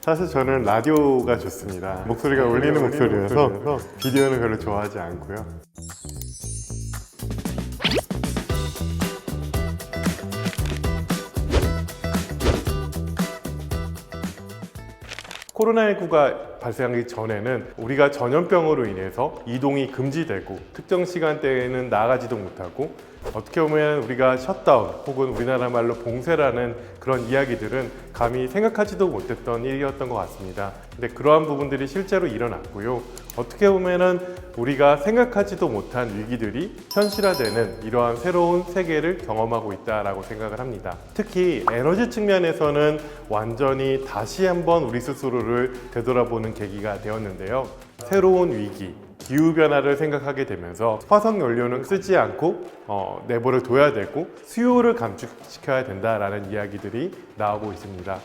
사실 저는 라디오가 좋습니다. 목소리가 울리는 목소리여서 비디오는 별로 좋아하지 않고요. 코로나19가 발생하기 전에는 우리가 전염병으로 인해서 이동이 금지되고 특정 시간대에는 나가지도 못하고 어떻게 보면 우리가 셧다운 혹은 우리나라 말로 봉쇄라는 그런 이야기들은 감히 생각하지도 못했던 일이었던 것 같습니다. 근데 그러한 부분들이 실제로 일어났고요. 어떻게 보면은 우리가 생각하지도 못한 위기들이 현실화되는 이러한 새로운 세계를 경험하고 있다라고 생각을 합니다. 특히 에너지 측면에서는 완전히 다시 한번 우리 스스로를 되돌아보는 계기가 되었는데요. 새로운 위기, 기후 변화를 생각하게 되면서 화석 연료는 쓰지 않고 어, 내버려 둬야 되고 수요를 감축시켜야 된다라는 이야기들이 나오고 있습니다.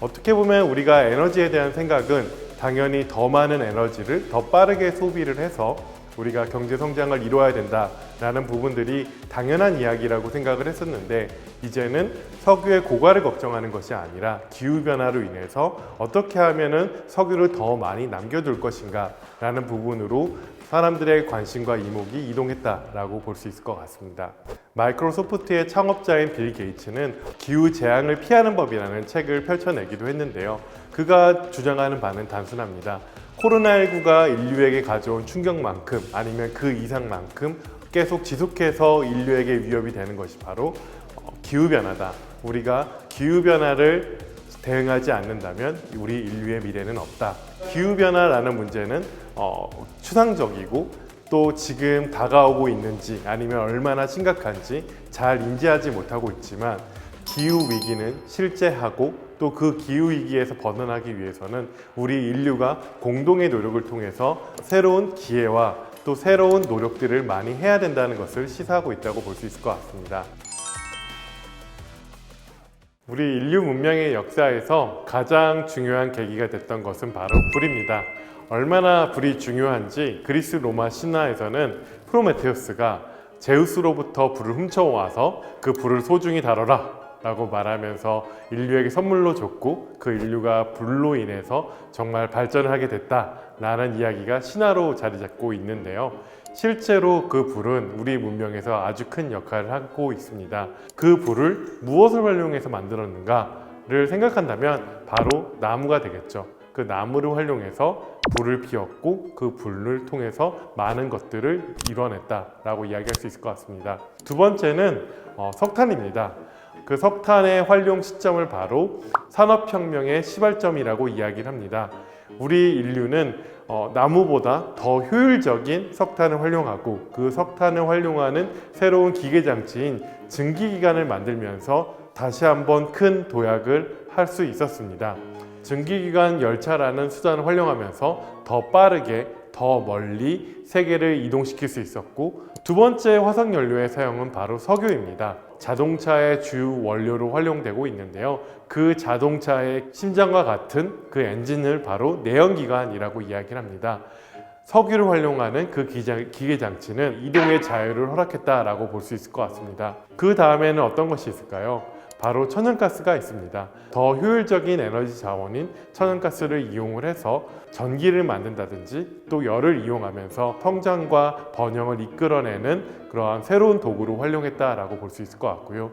어떻게 보면 우리가 에너지에 대한 생각은 당연히 더 많은 에너지를 더 빠르게 소비를 해서 우리가 경제 성장을 이루어야 된다 라는 부분들이 당연한 이야기라고 생각을 했었는데 이제는 석유의 고갈을 걱정하는 것이 아니라 기후 변화로 인해서 어떻게 하면은 석유를 더 많이 남겨둘 것인가 라는 부분으로 사람들의 관심과 이목이 이동했다라고 볼 수 있을 것 같습니다. 마이크로소프트의 창업자인 빌 게이츠는 기후 재앙을 피하는 법이라는 책을 펼쳐내기도 했는데요. 그가 주장하는 바는 단순합니다. 코로나19가 인류에게 가져온 충격만큼 아니면 그 이상만큼 계속 지속해서 인류에게 위협이 되는 것이 바로 어, 기후변화다. 우리가 기후변화를 대응하지 않는다면 우리 인류의 미래는 없다. 기후변화라는 문제는 어, 추상적이고 또 지금 다가오고 있는지 아니면 얼마나 심각한지 잘 인지하지 못하고 있지만 기후 위기는 실제하고 또 그 기후 위기에서 벗어나기 위해서는 우리 인류가 공동의 노력을 통해서 새로운 기회와 또 새로운 노력들을 많이 해야 된다는 것을 시사하고 있다고 볼 수 있을 것 같습니다. 우리 인류 문명의 역사에서 가장 중요한 계기가 됐던 것은 바로 불입니다. 얼마나 불이 중요한지 그리스 로마 신화에서는 프로메테우스가 제우스로부터 불을 훔쳐와서 그 불을 소중히 다뤄라 라고 말하면서 인류에게 선물로 줬고 그 인류가 불로 인해서 정말 발전을 하게 됐다라는 이야기가 신화로 자리 잡고 있는데요. 실제로 그 불은 우리 문명에서 아주 큰 역할을 하고 있습니다. 그 불을 무엇을 활용해서 만들었는가를 생각한다면 바로 나무가 되겠죠. 그 나무를 활용해서 불을 피웠고 그 불을 통해서 많은 것들을 이뤄냈다라고 이야기할 수 있을 것 같습니다. 두 번째는 어, 석탄입니다. 그 석탄의 활용 시점을 바로 산업혁명의 시발점이라고 이야기를 합니다. 우리 인류는 어, 나무보다 더 효율적인 석탄을 활용하고 그 석탄을 활용하는 새로운 기계 장치인 증기기관을 만들면서 다시 한번 큰 도약을 할 수 있었습니다. 증기기관 열차라는 수단을 활용하면서 더 빠르게 더 멀리 세계를 이동시킬 수 있었고 두 번째 화석 연료의 사용은 바로 석유입니다. 자동차의 주요 원료로 활용되고 있는데요. 그 자동차의 심장과 같은 그 엔진을 바로 내연기관이라고 이야기를 합니다. 석유를 활용하는 그 기계 장치는 이동의 자유를 허락했다라고 볼 수 있을 것 같습니다. 그 다음에는 어떤 것이 있을까요? 바로 천연가스가 있습니다. 더 효율적인 에너지 자원인 천연가스를 이용을 해서 전기를 만든다든지 또 열을 이용하면서 성장과 번영을 이끌어내는 그러한 새로운 도구로 활용했다라고 볼 수 있을 것 같고요.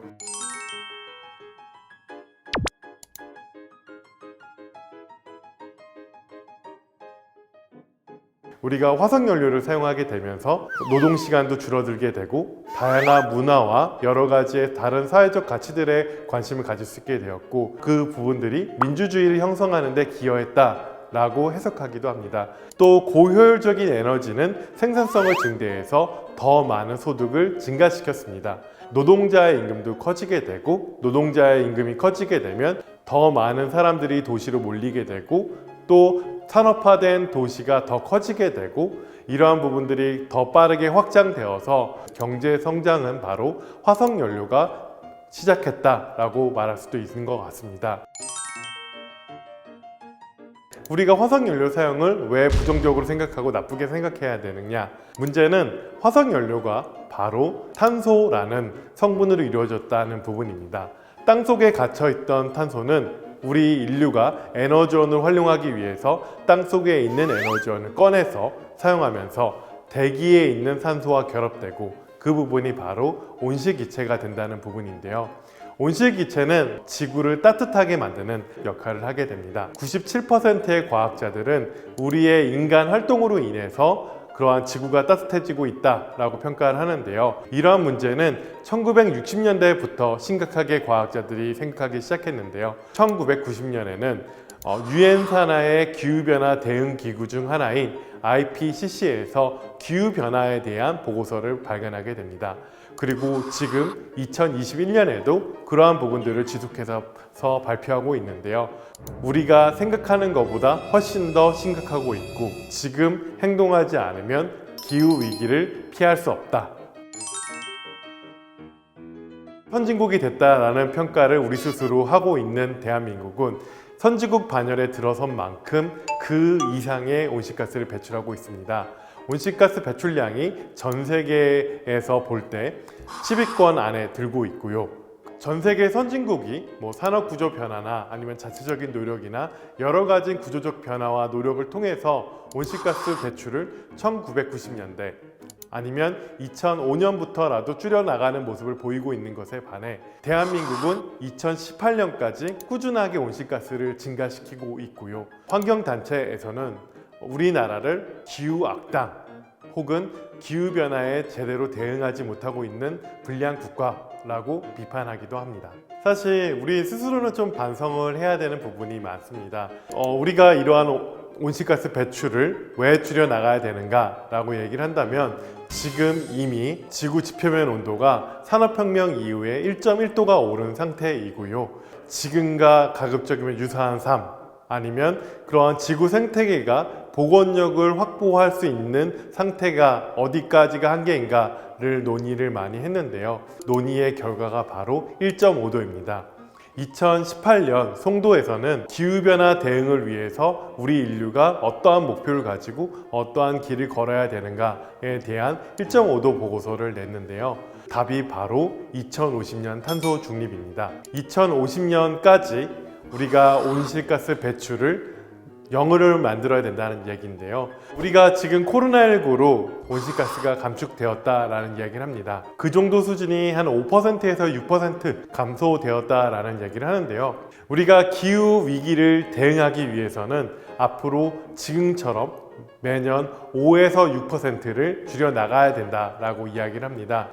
우리가 화석 연료를 사용하게 되면서 노동 시간도 줄어들게 되고 다양한 문화와 여러 가지의 다른 사회적 가치들에 관심을 가질 수 있게 되었고 그 부분들이 민주주의를 형성하는 데 기여했다. 라고 해석하기도 합니다. 또 고효율적인 에너지는 생산성을 증대해서 더 많은 소득을 증가시켰습니다. 노동자의 임금도 커지게 되고 노동자의 임금이 커지게 되면 더 많은 사람들이 도시로 몰리게 되고 또 산업화된 도시가 더 커지게 되고 이러한 부분들이 더 빠르게 확장되어서 경제 성장은 바로 화석 연료가 시작했다라고 말할 수도 있는 것 같습니다. 우리가 화석 연료 사용을 왜 부정적으로 생각하고 나쁘게 생각해야 되느냐? 문제는 화석 연료가 바로 탄소라는 성분으로 이루어졌다는 부분입니다. 땅 속에 갇혀 있던 탄소는 우리 인류가 에너지원을 활용하기 위해서 땅 속에 있는 에너지원을 꺼내서 사용하면서 대기에 있는 산소와 결합되고 그 부분이 바로 온실기체가 된다는 부분인데요. 온실기체는 지구를 따뜻하게 만드는 역할을 하게 됩니다. 97%의 과학자들은 우리의 인간 활동으로 인해서 그러한 지구가 따뜻해지고 있다라고 평가를 하는데요. 이러한 문제는 1960년대부터 심각하게 과학자들이 생각하기 시작했는데요. 1990년에는 유엔 산하의 기후 변화 대응 기구 중 하나인 IPCC에서 기후 변화에 대한 보고서를 발견하게 됩니다. 그리고 지금 2021년에도 그러한 부분들을 지속해 서 발표하고 있는데요. 우리가 생각하는 것보다 훨씬 더 심각하고 있고 지금 행동하지 않으면 기후 위기를 피할 수 없다. 선진국이 됐다라는 평가를 우리 스스로 하고 있는 대한민국은 선진국 반열에 들어선 만큼 그 이상의 온실가스를 배출하고 있습니다. 온실가스 배출량이 전 세계에서 볼 때 10위권 안에 들고 있고요. 전 세계 선진국이 뭐 산업 구조 변화나 아니면 자체적인 노력이나 여러 가지 구조적 변화와 노력을 통해서 온실가스 배출을 1990년대 아니면 2005년부터라도 줄여나가는 모습을 보이고 있는 것에 반해 대한민국은 2018년까지 꾸준하게 온실가스를 증가시키고 있고요. 환경단체에서는 우리나라를 기후 악당 혹은 기후 변화에 제대로 대응하지 못하고 있는 불량 국가 라고 비판하기도 합니다. 사실 우리 스스로는 좀 반성을 해야 되는 부분이 많습니다. 어, 우리가 이러한 온실가스 배출을 왜 줄여 나가야 되는가 라고 얘기를 한다면 지금 이미 지구 지표면 온도가 산업혁명 이후에 1.1도가 오른 상태이고요. 지금과 가급적이면 유사한 삶 아니면 그러한 지구 생태계가 복원력을 확보할 수 있는 상태가 어디까지가 한계인가 를 논의를 많이 했는데요. 논의의 결과가 바로 1.5도입니다. 2018년 송도에서는 기후변화 대응을 위해서 우리 인류가 어떠한 목표를 가지고 어떠한 길을 걸어야 되는가에 대한 1.5도 보고서를 냈는데요. 답이 바로 2050년 탄소 중립입니다. 2050년까지 우리가 온실가스 배출을 영어를 만들어야 된다는 얘기인데요. 우리가 지금 코로나19로 온실가스가 감축되었다라는 이야기를 합니다. 그 정도 수준이 한 5%에서 6% 감소되었다라는 얘기를 하는데요. 우리가 기후 위기를 대응하기 위해서는 앞으로 지금처럼 매년 5에서 6%를 줄여 나가야 된다라고 이야기를 합니다.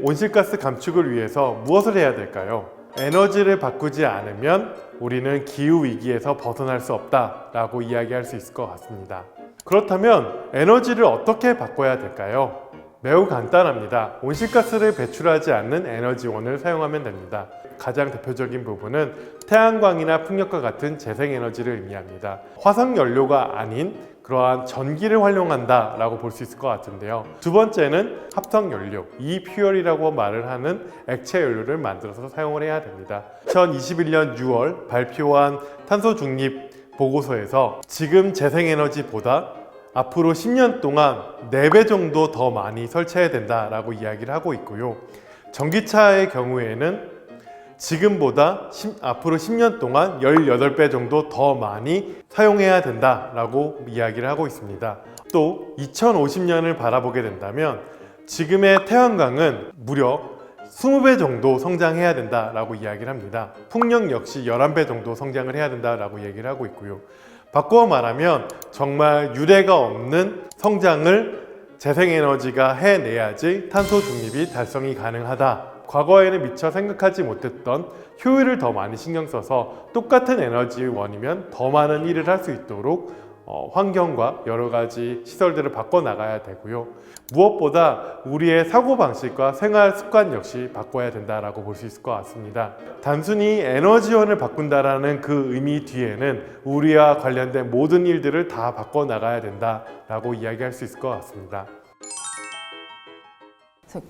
온실가스 감축을 위해서 무엇을 해야 될까요? 에너지를 바꾸지 않으면 우리는 기후 위기에서 벗어날 수 없다라고 이야기할 수 있을 것 같습니다. 그렇다면 에너지를 어떻게 바꿔야 될까요? 매우 간단합니다. 온실가스를 배출하지 않는 에너지원을 사용하면 됩니다. 가장 대표적인 부분은 태양광이나 풍력과 같은 재생에너지를 의미합니다. 화석 연료가 아닌 그러한 전기를 활용한다라고 볼 수 있을 것 같은데요. 두 번째는 합성 연료, 이퓨얼이라고 말을 하는 액체 연료를 만들어서 사용을 해야 됩니다. 2021년 6월 발표한 탄소 중립 보고서에서 지금 재생에너지보다 앞으로 10년 동안 4배 정도 더 많이 설치해야 된다라고 이야기를 하고 있고요. 전기차의 경우에는 지금보다 10, 앞으로 10년 동안 18배 정도 더 많이 사용해야 된다라고 이야기를 하고 있습니다. 또 2050년을 바라보게 된다면 지금의 태양광은 무려 20배 정도 성장해야 된다라고 이야기를 합니다. 풍력 역시 11배 정도 성장을 해야 된다라고 얘기를 하고 있고요. 바꾸어 말하면 정말 유례가 없는 성장을 재생에너지가 해내야지 탄소 중립이 달성이 가능하다. 과거에는 미처 생각하지 못했던 효율을 더 많이 신경 써서 똑같은 에너지원이면 더 많은 일을 할 수 있도록 어, 환경과 여러 가지 시설들을 바꿔 나가야 되고요. 무엇보다 우리의 사고 방식과 생활 습관 역시 바꿔야 된다라고 볼 수 있을 것 같습니다. 단순히 에너지원을 바꾼다라는 그 의미 뒤에는 우리와 관련된 모든 일들을 다 바꿔 나가야 된다라고 이야기할 수 있을 것 같습니다.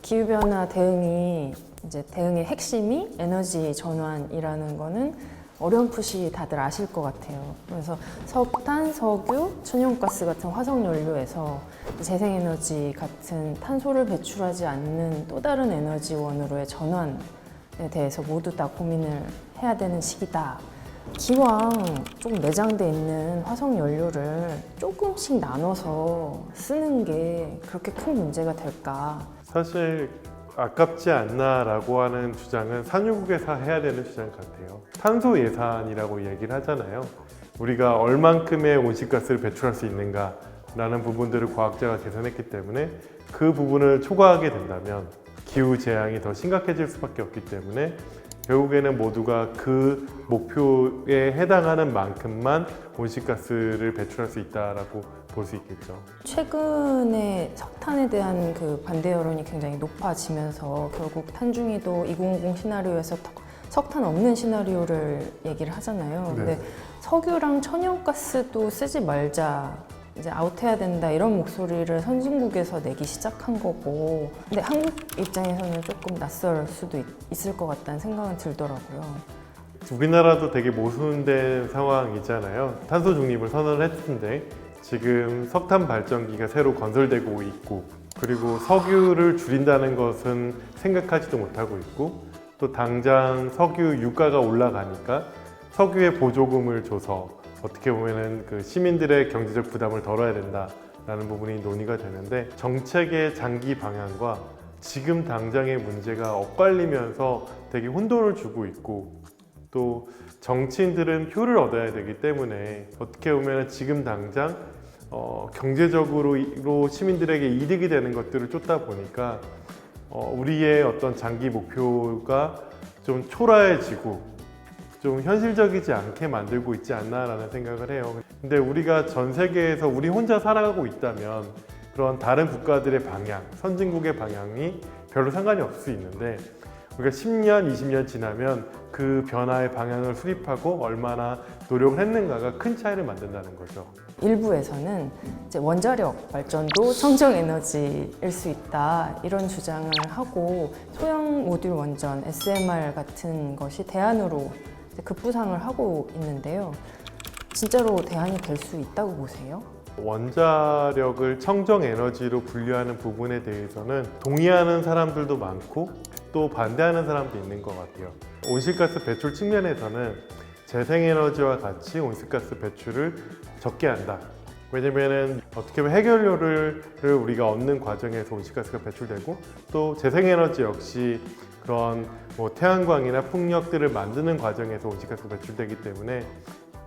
기후변화 대응이 이제 대응의 핵심이 에너지 전환이라는 거는 어렴풋이 다들 아실 것 같아요. 그래서 석탄, 석유, 천연가스 같은 화석 연료에서 재생에너지 같은 탄소를 배출하지 않는 또 다른 에너지원으로의 전환에 대해서 모두 다 고민을 해야 되는 시기다. 기왕 좀 내장돼 있는 화석 연료를 조금씩 나눠서 쓰는 게 그렇게 큰 문제가 될까? 사실 아깝지 않나라고 하는 주장은 산유국에서 해야 되는 주장 같아요. 탄소 예산이라고 얘기를 하잖아요. 우리가 얼만큼의 온실가스를 배출할 수 있는가라는 부분들을 과학자가 계산했기 때문에 그 부분을 초과하게 된다면 기후 재앙이 더 심각해질 수밖에 없기 때문에 결국에는 모두가 그 목표에 해당하는 만큼만 온실가스를 배출할 수 있다라고 볼 수 있겠죠. 최근에 석탄에 대한 그 반대 여론이 굉장히 높아지면서 결국 탄중이도 2050 시나리오에서 턱- 석탄 없는 시나리오를 얘기를 하잖아요. 네. 근데 석유랑 천연가스도 쓰지 말자. 이제 아웃해야 된다 이런 목소리를 선진국에서 내기 시작한 거고 근데 한국 입장에서는 조금 낯설 수도 있, 있을 것 같다는 생각은 들더라고요. 우리나라도 되게 모순된 상황이잖아요. 탄소 중립을 선언을 했는데 지금 석탄 발전기가 새로 건설되고 있고 그리고 석유를 줄인다는 것은 생각하지도 못하고 있고 또 당장 석유 유가가 올라가니까 석유에 보조금을 줘서 어떻게 보면은 그 시민들의 경제적 부담을 덜어야 된다라는 부분이 논의가 되는데 정책의 장기 방향과 지금 당장의 문제가 엇갈리면서 되게 혼돈을 주고 있고 또 정치인들은 표를 얻어야 되기 때문에 어떻게 보면 지금 당장 어, 경제적으로 로 시민들에게 이득이 되는 것들을 쫓다 보니까 어, 우리의 어떤 장기 목표가 좀 초라해지고 좀 현실적이지 않게 만들고 있지 않나라는 생각을 해요. 근데 우리가 전 세계에서 우리 혼자 살아가고 있다면 그런 다른 국가들의 방향, 선진국의 방향이 별로 상관이 없을 수 있는데 우리가 10년, 20년 지나면 그 변화의 방향을 수립하고 얼마나 노력을 했는가가 큰 차이를 만든다는 거죠. 일부에서는 이제 원자력 발전도 청정 에너지일 수 있다 이런 주장을 하고 소형 모듈 원전 SMR 같은 것이 대안으로 급부상을 하고 있는데요. 진짜로 대안이 될 수 있다고 보세요? 원자력을 청정 에너지로 분류하는 부분에 대해서는 동의하는 사람들도 많고 또 반대하는 사람도 있는 것 같아요. 온실가스 배출 측면에서는 재생에너지와 같이 온실가스 배출을 적게 한다. 왜냐면은 어떻게 보면 해결료를 우리가 얻는 과정에서 온실가스가 배출되고 또 재생에너지 역시 그런 뭐 태양광이나 풍력들을 만드는 과정에서 온실가스가 배출되기 때문에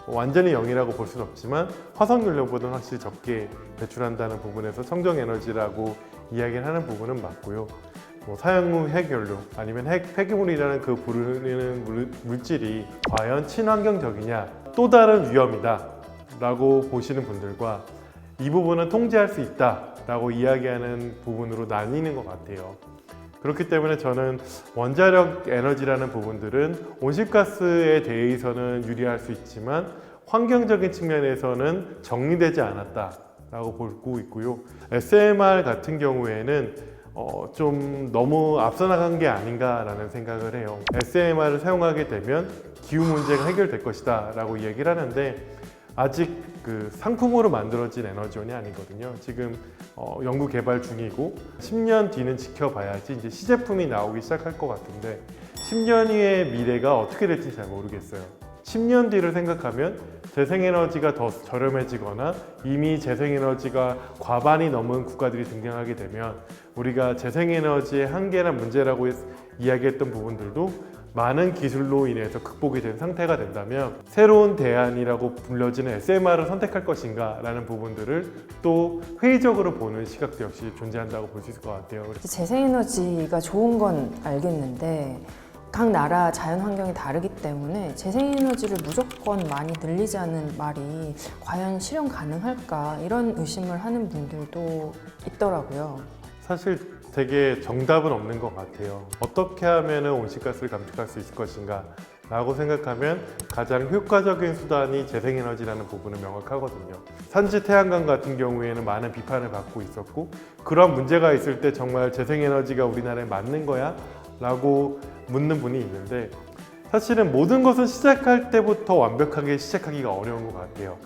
완전히 0이라고 볼 수는 없지만 화석연료보다는 확실히 적게 배출한다는 부분에서 청정에너지라고 이야기를 하는 부분은 맞고요. 뭐 사용 후 핵연료 아니면 핵 폐기물이라는 그 부르는 물- 물질이 과연 친환경적이냐 또 다른 위험이다 라고 보시는 분들과 이 부분은 통제할 수 있다 라고 이야기하는 부분으로 나뉘는 것 같아요. 그렇기 때문에 저는 원자력 에너지라는 부분들은 온실가스에 대해서는 유리할 수 있지만 환경적인 측면에서는 정리되지 않았다 라고 보고 있고요. SMR 같은 경우에는 어, 좀 너무 앞서 나간 게 아닌가라는 생각을 해요. SMR을 사용하게 되면 기후 문제가 해결될 것이다 라고 얘기를 하는데 아직 그 상품으로 만들어진 에너지원이 아니거든요. 지금 어, 연구 개발 중이고 10년 뒤는 지켜봐야지 이제 시제품이 나오기 시작할 것 같은데 10년 후의 미래가 어떻게 될지 잘 모르겠어요. 10년 뒤를 생각하면 재생에너지가 더 저렴해지거나 이미 재생에너지가 과반이 넘은 국가들이 등장하게 되면 우리가 재생에너지의 한계나 문제라고 했- 이야기했던 부분들도 많은 기술로 인해서 극복이 된 상태가 된다면 새로운 대안이라고 불려지는 SMR을 선택할 것인가 라는 부분들을 또 회의적으로 보는 시각도 역시 존재한다고 볼 수 있을 것 같아요. 재생에너지가 좋은 건 알겠는데 각 나라 자연 환경이 다르기 때문에 재생에너지를 무조건 많이 늘리자는 말이 과연 실현 가능할까 이런 의심을 하는 분들도 있더라고요. 사실 되게 정답은 없는 것 같아요. 어떻게 하면 온실가스를 감축할 수 있을 것인가 라고 생각하면 가장 효과적인 수단이 재생에너지라는 부분은 명확하거든요. 산지 태양광 같은 경우에는 많은 비판을 받고 있었고 그런 문제가 있을 때 정말 재생에너지가 우리나라에 맞는 거야? 라고 묻는 분이 있는데 사실은 모든 것은 시작할 때부터 완벽하게 시작하기가 어려운 것 같아요.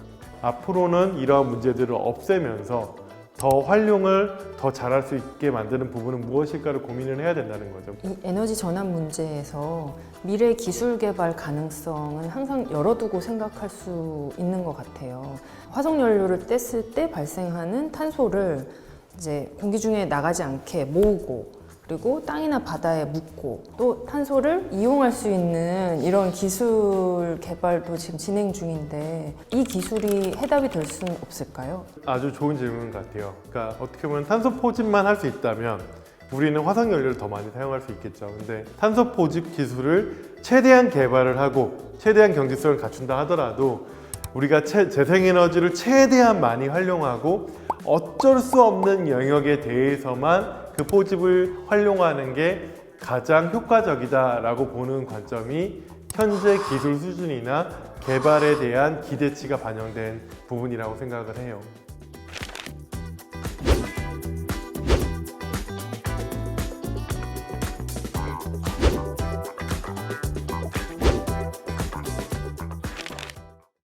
앞으로는 이러한 문제들을 없애면서 더 활용을 더 잘할 수 있게 만드는 부분은 무엇일까를 고민을 해야 된다는 거죠. 이 에너지 전환 문제에서 미래 기술 개발 가능성은 항상 열어두고 생각할 수 있는 것 같아요. 화석 연료를 뗐을 때 발생하는 탄소를 이제 공기 중에 나가지 않게 모으고 그리고 땅이나 바다에 묻고 또 탄소를 이용할 수 있는 이런 기술 개발도 지금 진행 중인데 이 기술이 해답이 될 수는 없을까요? 아주 좋은 질문 같아요. 그러니까 어떻게 보면 탄소 포집만 할 수 있다면 우리는 화석 연료를 더 많이 사용할 수 있겠죠. 근데 탄소 포집 기술을 최대한 개발을 하고 최대한 경제성을 갖춘다 하더라도 우리가 채- 재생에너지를 최대한 많이 활용하고 어쩔 수 없는 영역에 대해서만 그 포집을 활용하는 게 가장 효과적이다라고 보는 관점이 현재 기술 수준이나 개발에 대한 기대치가 반영된 부분이라고 생각을 해요.